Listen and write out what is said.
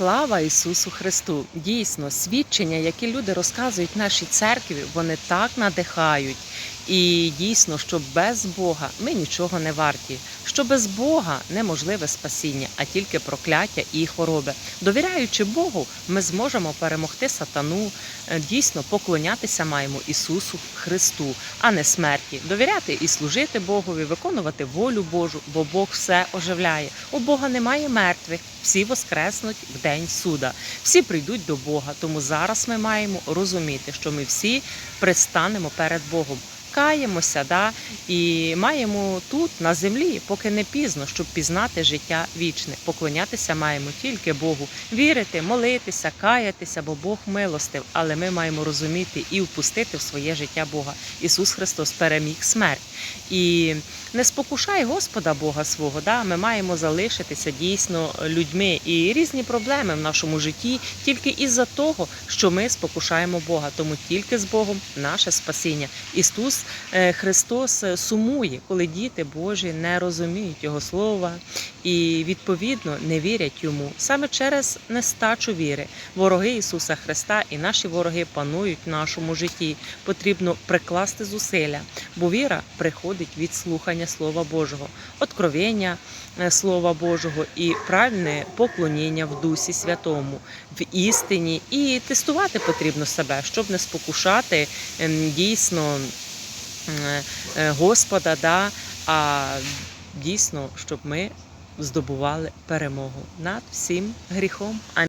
Слава Ісусу Христу! Дійсно, свідчення, які люди розказують нашій церкві, вони так надихають. І дійсно, що без Бога ми нічого не варті. Що без Бога неможливе спасіння, а тільки прокляття і хвороби. Довіряючи Богу, ми зможемо перемогти сатану. Е, Дійсно, поклонятися маємо Ісусу Христу, а не смерті. Довіряти і служити Богові, виконувати волю Божу, бо Бог все оживляє. У Бога немає мертвих, всі воскреснуть в день суда. Всі прийдуть до Бога. Тому зараз ми маємо розуміти, що ми всі пристанемо перед Богом. Каємося, да, і маємо тут на землі, поки не пізно, щоб пізнати життя вічне. Поклонятися маємо тільки Богу, вірити, молитися, каятися, бо Бог милостив. Але ми маємо розуміти і впустити в своє життя Бога. Ісус Христос переміг смерть. І не спокушай Господа Бога свого. Да? Ми маємо залишитися дійсно людьми і різні проблеми в нашому житті тільки із-за того, що ми спокушаємо Бога. Тому тільки з Богом наше спасіння. Ісус Христос е, сумує, коли діти Божі не розуміють Його слова і відповідно не вірять йому саме через нестачу віри. Вороги Ісуса Христа і наші вороги панують в нашому житті. Потрібно прикласти зусилля, бо віра приходить від слухання Слова Божого, откровення е, Слова Божого і правильне поклоніння в Дусі Святому, в істині. І тестувати потрібно себе, щоб не спокушати ем, дійсно е, е, Господа, да, а дійсно, щоб ми здобували перемогу над всім гріхом.